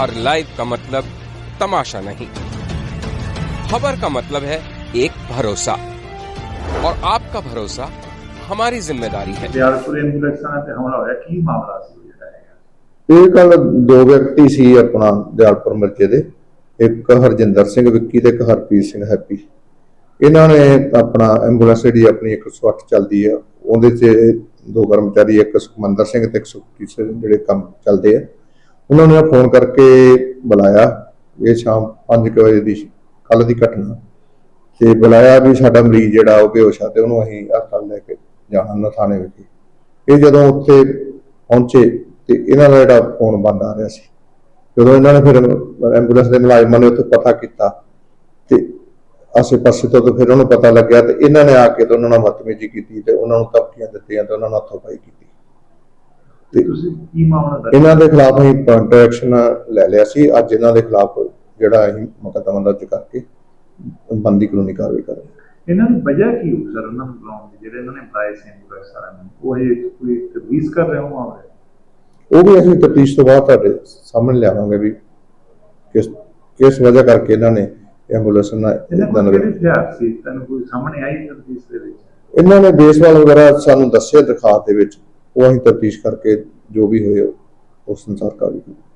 और लाइव का मतलब तमाशा नहीं खबर का मतलब है एक भरोसा और आपका भरोसा हमारी जिम्मेदारी है ਦਿਆਲਪੁਰ ਐਂਬੂਲੈਂਸਾਂ ਤੇ ਹਮਲਾ ਹੋਇਆ ਕੀ ਮਾਮਲਾ ਸੀ ਜਿਹੜਾ ਹੈਗਾ ਇਹ ਕੱਲ ਦੋ ਵਿਅਕਤੀ ਸੀ ਆਪਣਾ ਦਿਆਲਪੁਰ ਮਰਕੇ ਦੇ ਇੱਕ ਹਰਜਿੰਦਰ ਸਿੰਘ ਵਿੱਕੀ ਤੇ ਇੱਕ ਹਰਪ੍ਰੀਤ ਸਿੰਘ ਹੈਪੀ ਇਹਨਾਂ ਨੇ ਆਪਣਾ ਐਂਬੂਲੈਂਸ ਜਿਹੜੀ ਆਪਣੀ 108 ਚੱਲਦੀ ਆ ਉਹਦੇ 'ਚ ਦੋ ਕਰਮਚਾਰੀ ਇੱਕ ਸੁਖਮੰਦਰ ਸਿੰਘ ਤੇ ਇੱਕ ਸੁਖਪ੍ਰੀਤ ਸਿੰਘ ਜਿਹੜੇ ਕੰਮ ਚੱਲਦੇ ਆ ਉਹਨਾਂ ਨੇ ਫੋਨ ਕਰਕੇ ਬੁਲਾਇਆ ਇਹ ਸ਼ਾਮ 5 ਵਜੇ ਦੀ ਕੱਲ ਦੀ ਘਟਨਾ। ਤੇ ਬੁਲਾਇਆ ਵੀ ਸਾਡਾ ਮਰੀਜ਼ ਜਿਹੜਾ ਉਹ ਬੇਹੋਸ਼ ਆ ਤੇ ਉਹਨੂੰ ਅਸੀਂ ਹਸਪਤਾਲ ਲੈ ਕੇ ਜਾਣਾ ਨਾ ਥਾਣੇ ਵਿਖੇ। ਇਹ ਜਦੋਂ ਉੱਥੇ ਪਹੁੰਚੇ ਤੇ ਇਹਨਾਂ ਦਾ ਜਿਹੜਾ ਫੋਨ ਬੰਦ ਆ ਰਿਹਾ ਸੀ। ਜਦੋਂ ਇਹਨਾਂ ਨੇ ਫਿਰ ਐਂਬੂਲੈਂਸ ਦੇ ਮੁਲਾਜ਼ਮਾਂ ਨੇ ਉੱਥੇ ਪਤਾ ਕੀਤਾ ਤੇ ਆਸੇ-ਪਾਸੇ ਤੋਂ ਤਾਂ ਫਿਰ ਉਹਨੂੰ ਪਤਾ ਲੱਗਿਆ ਤੇ ਇਹਨਾਂ ਨੇ ਆ ਕੇ ਤੇ ਉਹਨਾਂ ਨਾਲ ਬਦਤਮੀਜ਼ੀ ਕੀਤੀ ਤੇ ਉਹਨਾਂ ਨੂੰ ਧਮਕੀਆਂ ਦਿੱਤੀਆਂ ਤੇ ਉਹਨਾਂ ਨਾਲ ਹੱਥੋਂ-ਪਾਈ ਕੀਤੀ। ਤੇ ਤੁਸੀਂ ਕੀ ਮਾਮਲਾ ਦਰਜ ਇਹਨਾਂ ਦੇ ਖਿਲਾਫ ਅਸੀਂ ਪੁਆਇੰਟ ਐਕਸ਼ਨ ਲੈ ਲਿਆ ਸੀ। ਅੱਜ ਇਹਨਾਂ ਦੇ ਖਿਲਾਫ ਜਿਹੜਾ ਅਸੀਂ ਮੁਕੱਦਮਾ ਦਰਜ ਕਰਕੇ ਬੰਦੀ ਕਾਨੂੰਨੀ ਕਾਰਵਾਈ ਕਰਾਂਗੇ ਇਹਨਾਂ ਦੀ ਵਜ੍ਹਾ ਕੀ ਹੋ ਸਰ? ਉਹਨਾਂ ਨੂੰ ਬੁਲਾਉਣ ਦੀ ਜਿਹੜੇ ਇਹਨਾਂ ਨੇ ਬੁਲਾਏ ਸੀ ਵਾਲਿਆਂ ਨੂੰ ਉਹ ਇਹ ਕੋਈ ਤਬਦੀਸ ਕਰ ਰਹੇ ਹੋ ਮਾਮਲੇ ਉਹ ਵੀ ਅਸੀਂ ਤਫਤੀਸ਼ ਤੋਂ ਬਾਅਦ ਤੁਹਾਡੇ ਸਾਹਮਣੇ ਲਿਆਵਾਂਗੇ ਵੀ ਕਿਸ ਕਿਸ ਵਜ੍ਹਾ ਕਰਕੇ ਇਹਨਾਂ ਨੇ ਐਂਬੂਲੈਂਸ ਨਾਲ ਇਹਨਾਂ ਦਾ- ਕਿਹੜੇ ਹਥਿਆਰ ਸੀ? ਤੁਹਾਨੂੰ ਕੋਈ ਸਾਹਮਣੇ ਆਈ ਤਬਦੀਸ ਦੇ ਵਿੱਚ? ਇਹਨਾਂ ਨੇ ਬੇਸਬਾਲ ਵਗੈਰਾ ਸਾਨੂੰ ਦੱਸਿਆ ਦਿਖਾ ਦੇ ਵਿੱਚ। ਉਹ ਅਸੀਂ ਤਫਤੀਸ਼ ਕਰਕੇ ਜੋ ਵੀ ਹੋਏ ਉਸ ਅਨੁਸਾਰ ਕਾਰਵਾਈ ਕਰਾਂਗੇ